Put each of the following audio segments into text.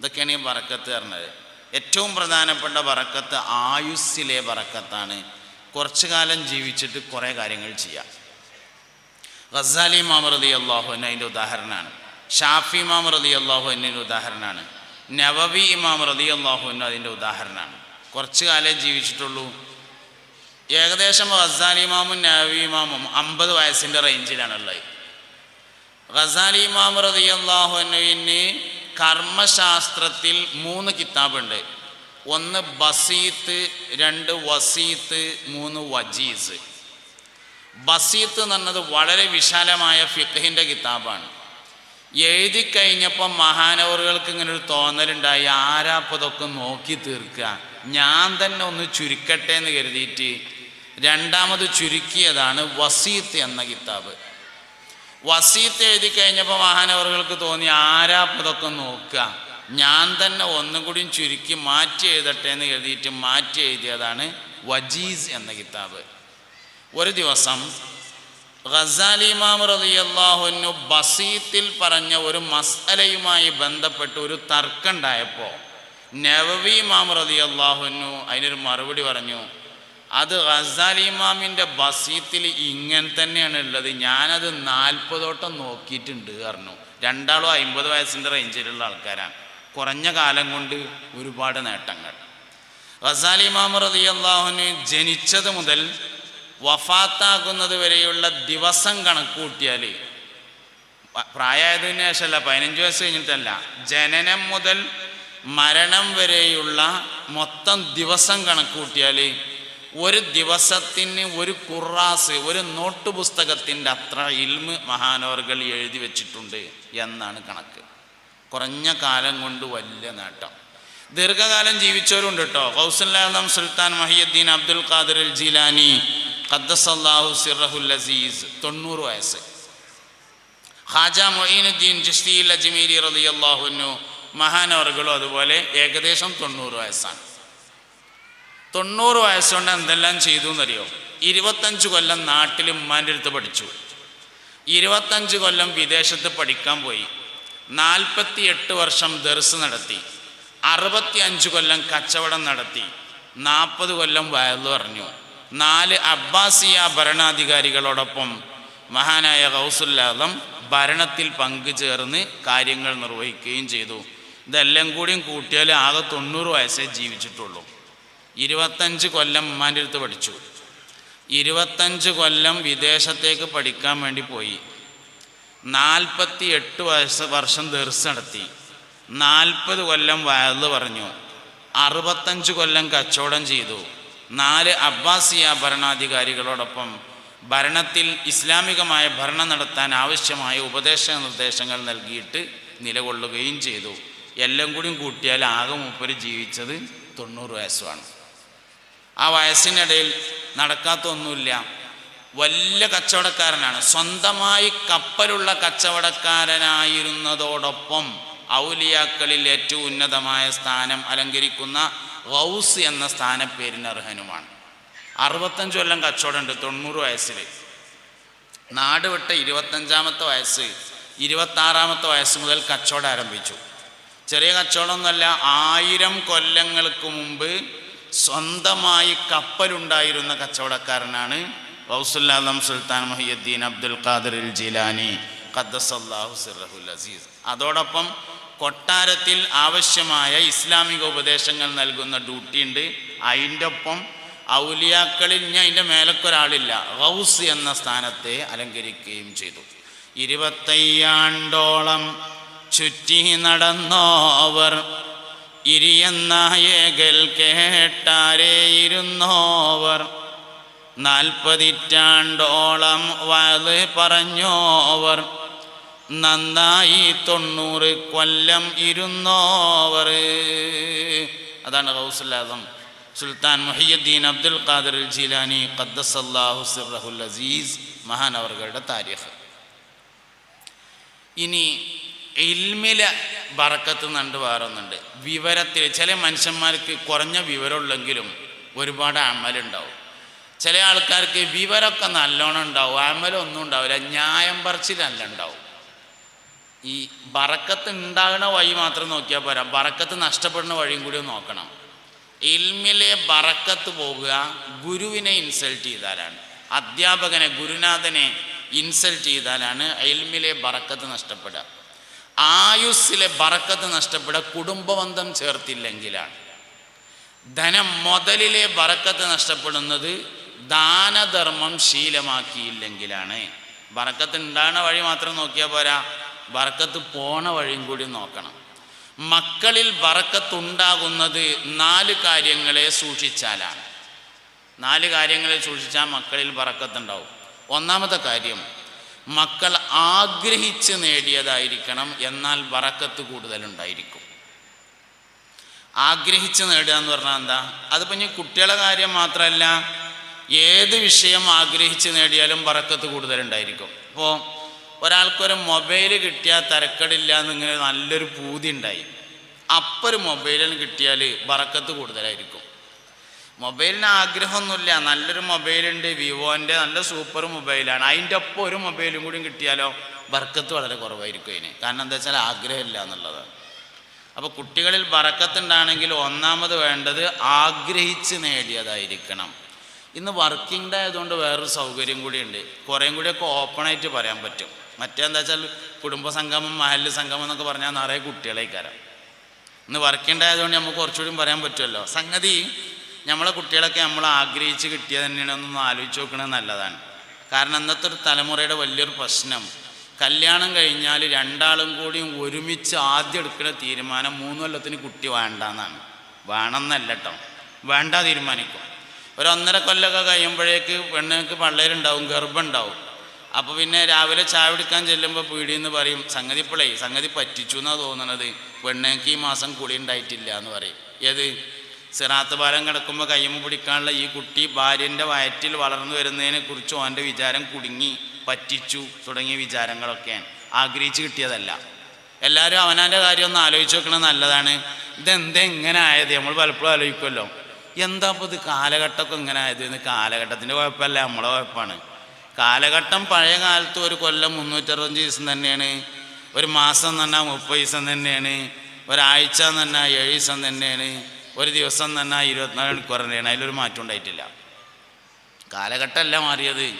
ഇതൊക്കെയാണ് ഈ വറക്കത്ത് പറഞ്ഞത്. ഏറ്റവും പ്രധാനപ്പെട്ട വറക്കത്ത് ആയുസ്സിലെ വറക്കത്താണ്. കുറച്ചു കാലം ജീവിച്ചിട്ട് കുറേ കാര്യങ്ങൾ ചെയ്യാം. ഗസാലി ഇമാം റലി അള്ളാഹു അതിന്റെ ഉദാഹരണമാണ്. ഷാഫി ഇമാം റലി അള്ളാഹു എന്നതിന്റെ ഉദാഹരണമാണ്. നവവി ഇമാം റലി അള്ളാഹു അതിന്റെ ഉദാഹരണമാണ്. കുറച്ച് കാലേ ജീവിച്ചിട്ടുള്ളൂ. ഏകദേശം ഗസാലി ഇമാമും നവവി ഇമാമും അമ്പത് വയസ്സിന്റെ റേഞ്ചിലാണുള്ളത് ഗസാലി ഇമാം അള്ളാഹു അള്ളാഹുവിന് കർമ്മശാസ്ത്രത്തിൽ മൂന്ന് കിതാബുണ്ട്. ഒന്ന് ബസീത്ത് രണ്ട് വസീത്ത് മൂന്ന് വജീസ്. ബസീത്ത് എന്ന് പറഞ്ഞത് വളരെ വിശാലമായ ഫിഖഹിന്റെ കിതാബാണ്. എഴുതി കഴിഞ്ഞപ്പോൾ മഹാനവറുകൾക്ക് ഇങ്ങനെ ഒരു തോന്നലുണ്ടായി ആരാപ്പതൊക്കെ നോക്കി തീർക്കുക? ഞാൻ തന്നെ ഒന്ന് ചുരുക്കട്ടെ എന്ന് കരുതിയിട്ട് രണ്ടാമത് ചുരുക്കിയതാണ് വസീത്ത് എന്ന കിതാബ്. വസീത്ത് എഴുതി കഴിഞ്ഞപ്പോൾ മഹാനവറുകൾക്ക് തോന്നി ആരാ ഇതൊക്കെ നോക്കുക? ഞാൻ തന്നെ ഒന്നും കൂടിയും ചുരുക്കി മാറ്റി എഴുതട്ടെ എന്ന് എഴുതിയിട്ട് മാറ്റി എഴുതിയതാണ് വജീസ് എന്ന കിതാബ്. ഒരു ദിവസം ഖസാലി ഇമാം ബസീത്തിൽ പറഞ്ഞ ഒരു മസലയുമായി ബന്ധപ്പെട്ട് ഒരു തർക്കമുണ്ടായപ്പോൾ നവവി ഇമാം റളിയല്ലാഹുവിനു അതിനൊരു മറുപടി പറഞ്ഞു അത് ഖസാലി ഇമാമിന്റെ ബസീത്തിൽ ഇങ്ങനെ തന്നെയാണ് ഉള്ളത്. ഞാനത് നാൽപ്പതോട്ടം നോക്കിയിട്ടുണ്ട് പറഞ്ഞു. രണ്ടാളും അമ്പത് വയസ്സിന്റെ റേഞ്ചിലുള്ള ആൾക്കാരാണ്. കുറഞ്ഞ കാലം കൊണ്ട് ഒരുപാട് നേട്ടങ്ങൾ. ഖസാലി ഇമാം അള്ളാഹുന് ജനിച്ചത് മുതൽ വഫാത്താകുന്നത് വരെയുള്ള ദിവസം കണക്കുകൂട്ടിയാൽ പ്രായമായതിനു ശേഷമല്ല പതിനഞ്ച് വയസ്സ് കഴിഞ്ഞിട്ടല്ല ജനനം മുതൽ മരണം വരെയുള്ള മൊത്തം ദിവസം കണക്കുകൂട്ടിയാൽ കൂട്ടിയാൽ ഒരു ദിവസത്തിന് ഒരു കുറാസ് ഒരു നോട്ട് പുസ്തകത്തിന്റെ അത്ര ഇൽമ് മഹാനോറുകൾ എഴുതി വെച്ചിട്ടുണ്ട് എന്നാണ് കണക്ക്. കുറഞ്ഞ കാലം കൊണ്ട് വലിയ നേട്ടം. ദീർഘകാലം ജീവിച്ചവരുണ്ട് കേട്ടോ. കൗസല്ലാം Sultan Muhiyuddin Abdul Qadir al Jilani ഖദ്ദസല്ലാഹു സിറഹുൽ അസീസ് തൊണ്ണൂറ് വയസ്സ്. ഹാജ മൊയ്നുദ്ദീൻ ജിസ്തിയിൽ അജ്മീരി റളിയല്ലാഹുന്നു മഹാനവറുകളും അതുപോലെ ഏകദേശം തൊണ്ണൂറ് വയസ്സാണ്. തൊണ്ണൂറ് വയസ്സുകൊണ്ട് എന്തെല്ലാം ചെയ്തു എന്നറിയോ ഇരുപത്തഞ്ച് കൊല്ലം നാട്ടിൽ ഉമ്മാന്റെ അടുത്ത് പഠിച്ചു. ഇരുപത്തഞ്ച് കൊല്ലം വിദേശത്ത് പഠിക്കാൻ പോയി. നാൽപ്പത്തി എട്ട് വർഷം ദർസ് നടത്തി. അറുപത്തി അഞ്ച് കൊല്ലം കച്ചവടം നടത്തി. നാൽപ്പത് കൊല്ലം വയലു പറഞ്ഞു നാല് അബ്ബാസിയ ഭരണാധികാരികളോടൊപ്പം മഹാനായ ഗൗസുല്ലാദം ഭരണത്തിൽ പങ്കുചേർന്ന് കാര്യങ്ങൾ നിർവഹിക്കുകയും ചെയ്തു. ഇതെല്ലാം കൂടിയും കൂട്ടിയാൽ ആകെ തൊണ്ണൂറ് വയസ്സേ ജീവിച്ചിട്ടുള്ളൂ. ഇരുപത്തഞ്ച് കൊല്ലം ഉമ്മാന്റെ അടുത്ത് പഠിച്ചു. ഇരുപത്തഞ്ച് കൊല്ലം വിദേശത്തേക്ക് പഠിക്കാൻ വേണ്ടി പോയി. നാൽപ്പത്തി എട്ട് വയസ്സ് വർഷം ദർസ് നടത്തി. നാൽപ്പത് കൊല്ലം വയൽ പറഞ്ഞു. അറുപത്തഞ്ച് കൊല്ലം കച്ചവടം ചെയ്തു. നാല് അബ്ബാസിയ ഭരണാധികാരികളോടൊപ്പം ഭരണത്തിൽ ഇസ്ലാമികമായ ഭരണം നടത്താൻ ആവശ്യമായ ഉപദേശ നിർദ്ദേശങ്ങൾ നൽകിയിട്ട് നിലകൊള്ളുകയും ചെയ്തു. എല്ലാം കൂടിയും കൂട്ടിയാൽ ആകെ മുപ്പര് ജീവിച്ചത് തൊണ്ണൂറ് വയസ്സുമാണ് ആ വയസ്സിനിടയിൽ നടക്കാത്ത ഒന്നുമില്ല വലിയ കച്ചവടക്കാരനാണ്. സ്വന്തമായി കപ്പലുള്ള കച്ചവടക്കാരനായിരുന്നതോടൊപ്പം ഔലിയാക്കളിൽ ഏറ്റവും ഉന്നതമായ സ്ഥാനം അലങ്കരിക്കുന്ന റൗസ് എന്ന സ്ഥാനപ്പേരിന് അർഹനുമാണ്. അറുപത്തഞ്ച് കൊല്ലം കച്ചവടമുണ്ട് തൊണ്ണൂറ് വയസ്സിൽ. നാട് വിട്ട ഇരുപത്തഞ്ചാമത്തെ വയസ്സ് ഇരുപത്താറാമത്തെ വയസ്സ് മുതൽ കച്ചവടം ആരംഭിച്ചു. ചെറിയ കച്ചവടമൊന്നുമല്ല ആയിരം കൊല്ലങ്ങൾക്ക് മുമ്പ് സ്വന്തമായി കപ്പലുണ്ടായിരുന്ന കച്ചവടക്കാരനാണ് ഗൗസുല്ലാദം Sultan Mohiyuddin Abdul Qadir Jilani. ഖദ്ദസല്ലാഹു അസീസ്. അതോടൊപ്പം കൊട്ടാരത്തിൽ ആവശ്യമായ ഇസ്ലാമിക ഉപദേശങ്ങൾ നൽകുന്ന ഡ്യൂട്ടി ഉണ്ട്. അതിന്റെ ഒപ്പം ഔലിയാക്കളിൽ ഞാൻ അതിന്റെ മേലക്കൊരാളില്ല ഗൗസ് എന്ന സ്ഥാനത്തെ അലങ്കരിക്കുകയും ചെയ്തു. ഇരുപത്തയ്യാണ്ടോളം ചുറ്റി നടന്നോവർ ഇരിയെന്നായകൽ കേട്ടാരേയിരുന്നോവർ നാൽപ്പതിറ്റാണ്ടോളം വയത് പറഞ്ഞോവർ. നന്നായി തൊണ്ണൂറ് കൊല്ലം ഇരുന്നോവർ. അതാണ് ഗൗസുല്ലാദം സുൽത്താൻ മുഹിയുദ്ദീൻ അബ്ദുൽ ഖാദർ ജിലാനി ഖദ്ദസല്ലാഹു അസീസ് മഹാൻ അവരുടെ താരിഖ്. ഇനി ഇൽമിലെ ബറക്കത്ത് നണ്ട് വേറൊന്നുണ്ട്. വിവരത്തിൽ ചില മനുഷ്യന്മാർക്ക് കുറഞ്ഞ വിവരമുള്ളെങ്കിലും ഒരുപാട് അമലുണ്ടാവും. ചില ആൾക്കാർക്ക് വിവരമൊക്കെ നല്ലോണം ഉണ്ടാവും അമലൊന്നും ഉണ്ടാവില്ല ന്യായം പറച്ചിൽ നല്ല ഉണ്ടാവും ഈ ബറക്കത്ത് ഉണ്ടാകുന്ന വഴി മാത്രം നോക്കിയാൽ പോരാ ബറക്കത്ത് നഷ്ടപ്പെടുന്ന വഴിയും കൂടി നോക്കണം. ഇൽമിലെ ബറക്കത്ത് പോകുക ഗുരുവിനെ ഇൻസൾട്ട് ചെയ്താലാണ് അധ്യാപകനെ ഗുരുനാഥനെ ഇൻസൾട്ട് ചെയ്താലാണ് ഇൽമിലെ ബറക്കത്ത് നഷ്ടപ്പെടുക. ആയുസ്സിലെ ബറക്കത്ത് നഷ്ടപ്പെടുക കുടുംബബന്ധം ചേർത്തില്ലെങ്കിലാണ്. ധനം മുതലിലെ ബറക്കത്ത് നഷ്ടപ്പെടുന്നത് ദാനധർമ്മം ശീലമാക്കിയില്ലെങ്കിലാണ്. ബറക്കത്ത് ഉണ്ടാകുന്ന വഴി മാത്രം നോക്കിയാൽ പോരാ. ബറക്കത്ത് പോണ വഴിയും കൂടി നോക്കണം. മക്കളിൽ ബറക്കത്തുണ്ടാകുന്നത് നാല് കാര്യങ്ങളെ സൂക്ഷിച്ചാലാണ്. നാല് കാര്യങ്ങളെ സൂക്ഷിച്ചാൽ മക്കളിൽ ബറക്കത്തുണ്ടാവും. ഒന്നാമത്തെ കാര്യം മക്കൾ ആഗ്രഹിച്ച് നേടിയതായിരിക്കണം എന്നാൽ വറക്കത്ത് കൂടുതലുണ്ടായിരിക്കും. ആഗ്രഹിച്ച് നേടുക എന്ന് പറഞ്ഞാൽ എന്താ? അതിപ്പോൾ ഇനി കുട്ടികളെ കാര്യം മാത്രമല്ല ഏത് വിഷയം ആഗ്രഹിച്ച് നേടിയാലും വറക്കത്ത് കൂടുതലുണ്ടായിരിക്കും. അപ്പോൾ ഒരാൾക്കൊരു മൊബൈൽ കിട്ടിയാൽ തരക്കടില്ല എന്നിങ്ങനെ നല്ലൊരു പൂതി ഉണ്ടായി. അപ്പം ഒരു മൊബൈലിൽ കിട്ടിയാൽ വറക്കത്ത് കൂടുതലായിരിക്കും. മൊബൈലിന് ആഗ്രഹമൊന്നുമില്ല. നല്ലൊരു മൊബൈലുണ്ട്. വിവോന്റെ നല്ല സൂപ്പർ മൊബൈലാണ്. അതിന്റെ ഒപ്പം ഒരു മൊബൈലും കൂടി കിട്ടിയാലോ ബർക്കത്ത് വളരെ കുറവായിരിക്കും അതിന്. കാരണം എന്താ വെച്ചാൽ ആഗ്രഹമില്ല എന്നുള്ളത്. അപ്പോൾ കുട്ടികളിൽ ബറക്കത്തുണ്ടാണെങ്കിൽ ഒന്നാമത് വേണ്ടത് ആഗ്രഹിച്ച് നേടിയതായിരിക്കണം. ഇന്ന് വർക്കിംഗ് ഡേ ആയതുകൊണ്ട് വേറൊരു സൗകര്യം കൂടിയുണ്ട് കുറേം കൂടിയൊക്കെ ഓപ്പണായിട്ട് പറയാൻ പറ്റും. മറ്റേന്താ വെച്ചാൽ കുടുംബ സംഗമം മഹല്ല് സംഗമം എന്നൊക്കെ പറഞ്ഞാൽ നിറയെ കുട്ടികളേക്കാരം ഇന്ന് വർക്കിംഗ് ഡേ ആയതുകൊണ്ട് നമുക്ക് കുറച്ചുകൂടി പറയാൻ പറ്റുമല്ലോ. സംഗതി നമ്മളെ കുട്ടികളൊക്കെ നമ്മൾ ആഗ്രഹിച്ച് കിട്ടിയത് തന്നെയാണ്. ഒന്നൊന്ന് ആലോചിച്ച് നോക്കണത് നല്ലതാണ്. കാരണം ഇന്നത്തെ ഒരു തലമുറയുടെ വലിയൊരു പ്രശ്നം കല്യാണം കഴിഞ്ഞാൽ രണ്ടാളും കൂടിയും ഒരുമിച്ച് ആദ്യം എടുക്കുന്ന തീരുമാനം മൂന്ന് കൊല്ലത്തിന് കുട്ടി വേണ്ടെന്നാണ്. വേണമെന്നല്ല കേട്ടോ വേണ്ട തീരുമാനിക്കും. ഒരു ഒന്നര കൊല്ലമൊക്കെ കഴിയുമ്പോഴേക്ക് പെണ്ണുങ്ങൾക്ക് പള്ളേരുണ്ടാവും ഗർഭമുണ്ടാവും അപ്പോൾ പിന്നെ രാവിലെ ചായ എടുക്കാൻ ചെല്ലുമ്പോൾ പീടിയെന്ന് പറയും സംഗതി ഇപ്പോഴേ സംഗതി പറ്റിച്ചു എന്നാണ് തോന്നുന്നത് പെണ്ണുങ്ങൾക്ക് ഈ മാസം കുളി ഉണ്ടായിട്ടില്ല എന്ന് പറയും. ഏത്? സിറാത്ത് പാലം കിടക്കുമ്പോൾ കയ്യമ്മ പിടിക്കാനുള്ള ഈ കുട്ടി ഭാര്യന്റെ വയറ്റിൽ വളർന്നു വരുന്നതിനെ കുറിച്ച് ഓന്റെ വിചാരം കുടുങ്ങി പറ്റിച്ചു തുടങ്ങിയ വിചാരങ്ങളൊക്കെയാണ്. ആഗ്രഹിച്ച് കിട്ടിയതല്ല. എല്ലാവരും അവനാന്റെ കാര്യം ഒന്ന് ആലോചിച്ച് വെക്കണത് നല്ലതാണ്. ഇതെന്താ എങ്ങനെ ആയത്? നമ്മൾ പലപ്പോഴും ആലോചിക്കുമല്ലോ. എന്താ ഇപ്പോൾ ഇത് കാലഘട്ടമൊക്കെ ഇങ്ങനെ ആയത്? എന്ന് കാലഘട്ടത്തിന്റെ കുഴപ്പമല്ല നമ്മളെ കുഴപ്പമാണ്. കാലഘട്ടം പഴയ കാലത്ത് ഒരു കൊല്ലം മുന്നൂറ്ററുപത്തഞ്ച് ദിവസം തന്നെയാണ്. ഒരു മാസം തന്നെ മുപ്പത് ദിവസം തന്നെയാണ്. ഒരാഴ്ച തന്നെ ഏഴ് ദിവസം തന്നെയാണ്. ഒരു ദിവസം തന്നെ ഇരുപത്തിനാല് മണിക്കൂർ തന്നെയാണ് അതിലൊരു മാറ്റം ഉണ്ടായിട്ടില്ല. കാലഘട്ടമല്ല മാറിയത്.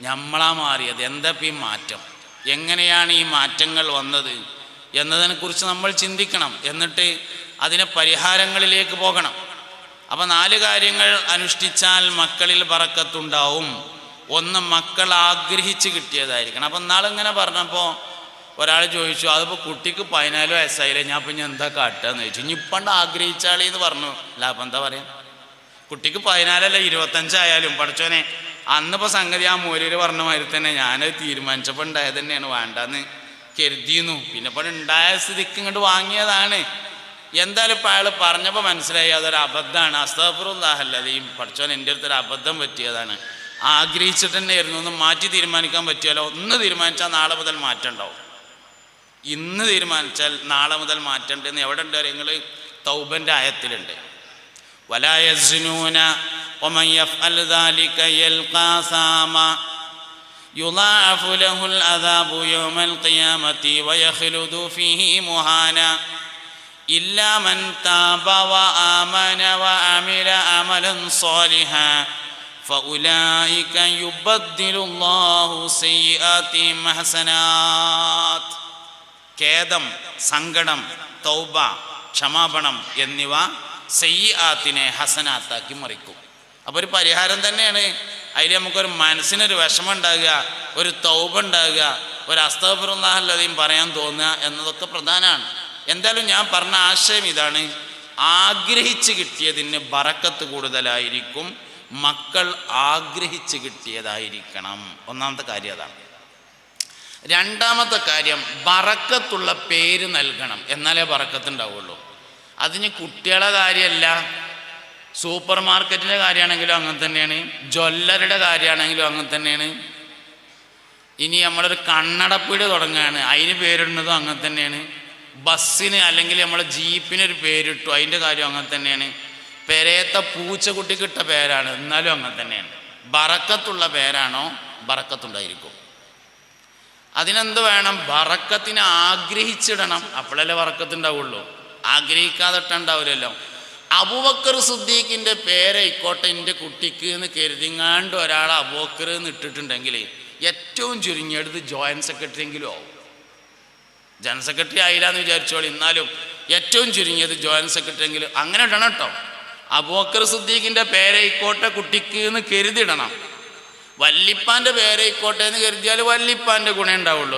ഞമ്മളാ മാറിയത്. എന്താപ്പം ഈ മാറ്റം? എങ്ങനെയാണ് ഈ മാറ്റങ്ങൾ വന്നത്? എന്നതിനെക്കുറിച്ച് നമ്മൾ ചിന്തിക്കണം. എന്നിട്ട് അതിനെ പരിഹാരങ്ങളിലേക്ക് പോകണം. അപ്പം നാല് കാര്യങ്ങൾ അനുഷ്ഠിച്ചാൽ മക്കളിൽ പറക്കത്തുണ്ടാവും. ഒന്ന് മക്കൾ ആഗ്രഹിച്ച് കിട്ടിയതായിരിക്കണം. അപ്പം നാളിങ്ങനെ പറഞ്ഞപ്പോൾ ഒരാൾ ചോദിച്ചു അതിപ്പോൾ കുട്ടിക്ക് പതിനാല് വയസ്സായില്ലേ? ഞാൻ ഇപ്പം ഞാൻ എന്താ കാട്ടുകയെന്ന് ചോദിച്ചു. ഇനി ഇപ്പണ്ട് ആഗ്രഹിച്ചാളി എന്ന് പറഞ്ഞു. അല്ല അപ്പം എന്താ പറയാ? കുട്ടിക്ക് പതിനാലല്ല ഇരുപത്തഞ്ചായാലും. പഠിച്ചോനെ അന്നിപ്പോൾ സംഗതി ആ മൂലര് പറഞ്ഞ മാതിരി തന്നെ ഞാനത് തീരുമാനിച്ചപ്പോൾ ഉണ്ടായത് തന്നെയാണ്. വേണ്ടെന്ന് കരുതിയിരുന്നു. പിന്നെ ഇപ്പോൾ ഉണ്ടായ സ്ഥിതിക്ക് ഇങ്ങോട്ട് വാങ്ങിയതാണ്. എന്തായാലും ഇപ്പോൾ അയാൾ പറഞ്ഞപ്പോൾ മനസ്സിലായി അതൊരു അബദ്ധമാണ്. അസ്തഫറുല്ലാഹല്ലതയും പഠിച്ചോൻ എന്റെ അടുത്തൊരു അബദ്ധം പറ്റിയതാണ്. ആഗ്രഹിച്ചിട്ട് തന്നെയായിരുന്നു. ഒന്ന് മാറ്റി തീരുമാനിക്കാൻ പറ്റിയാലോ? ഒന്ന് തീരുമാനിച്ചാൽ നാളെ മുതൽ മാറ്റം ഉണ്ടാവും. ഇന്ന് തീരുമാനിച്ചാൽ നാളെ മുതൽ മാറ്റണ്ടെന്ന് എവിടെ ഉണ്ട് നിങ്ങൾ തൗബൻ്റെ ആയത്തിലുണ്ട് ولا يزنون ومن يفعل ذلك يلقى ثاما يضاعف له العذاب يوم القيامة ويخلد فيه مهانا إلا من تاب وآمن وعمل عملا صالحا فأولئك يبدل الله سيئاتهم حسنات ഖേദം സങ്കടം തൗബ ക്ഷമാപണം എന്നിവ സെയ്യാത്തിനെ ഹസനാത്താക്കി മറിക്കും. അപ്പോൾ ഒരു പരിഹാരം തന്നെയാണ്. അതിൽ നമുക്കൊരു മനസ്സിനൊരു വിഷമം ഉണ്ടാകുക ഒരു തൗബ ഉണ്ടാകുക ഒരു അസ്തഫറുല്ലാഹല്ലതയും പറയാൻ തോന്നുക എന്നതൊക്കെ പ്രധാനമാണ്. എന്തായാലും ഞാൻ പറഞ്ഞ ആശയം ഇതാണ്. ആഗ്രഹിച്ച് കിട്ടിയതിന് ബറക്കത്ത് കൂടുതലായിരിക്കും. മക്കൾ ആഗ്രഹിച്ച് കിട്ടിയതായിരിക്കണം. ഒന്നാമത്തെ കാര്യം അതാണ്. രണ്ടാമത്തെ കാര്യം ബറക്കത്തുള്ള പേര് നൽകണം. എന്നാലേ ബറക്കത്തുണ്ടാവുള്ളൂ. അതിന് കുട്ടികളെ കാര്യമല്ല സൂപ്പർ മാർക്കറ്റിന്റെ കാര്യമാണെങ്കിലും അങ്ങനെ തന്നെയാണ് ജ്വല്ലറിയുടെ കാര്യമാണെങ്കിലും അങ്ങനെ തന്നെയാണ്. ഇനി നമ്മളൊരു കണ്ണടപ്പീട് തുടങ്ങുകയാണ്. അതിന് പേരിടുന്നതും അങ്ങനെ തന്നെയാണ്. ബസ്സിന് അല്ലെങ്കിൽ നമ്മളെ ജീപ്പിനൊരു പേരിട്ടു അതിന്റെ കാര്യം അങ്ങനെ തന്നെയാണ്. പെരേത്ത പൂച്ചക്കുട്ടിക്കിട്ട പേരാണ് എന്നാലും അങ്ങനെ തന്നെയാണ്. ബറക്കത്തുള്ള പേരാണോ? ബറക്കത്തുണ്ടായിരിക്കും. അതിനെന്ത് വേണം? വറക്കത്തിന് ആഗ്രഹിച്ചിടണം. അപ്പോഴല്ലേ വറക്കത്തുണ്ടാവുള്ളൂ. ആഗ്രഹിക്കാതെ ഇട്ടുണ്ടാവില്ലല്ലോ അബൂബക്കർ സുദ്ദീഖിന്റെ പേരായിക്കോട്ടെ എന്റെ കുട്ടിക്ക് എന്ന് കരുതിങ്ങാണ്ട് ഒരാൾ അബുബക്കർ എന്ന് ഇട്ടിട്ടുണ്ടെങ്കിൽ ഏറ്റവും ചുരുങ്ങിയെടുത്ത് ജോയിന്റ് സെക്രട്ടറി എങ്കിലും ആവും. ജനറൽ സെക്രട്ടറി ആയില്ല എന്ന് വിചാരിച്ചോളി. എന്നാലും ഏറ്റവും ചുരുങ്ങിയത് ജോയിന്റ് സെക്രട്ടറി എങ്കിലും അങ്ങനെ ഇടണം കേട്ടോ. അബൂബക്കർ സുദ്ദീഖിന്റെ പേരായിക്കോട്ടെ കുട്ടിക്ക് എന്ന് കരുതിയിടണം. വല്ലിപ്പാന്റെ പേരായിക്കോട്ടെ എന്ന് കരുതിയാൽ വല്ലിപ്പാന്റെ ഗുണേ ഉണ്ടാവുള്ളൂ.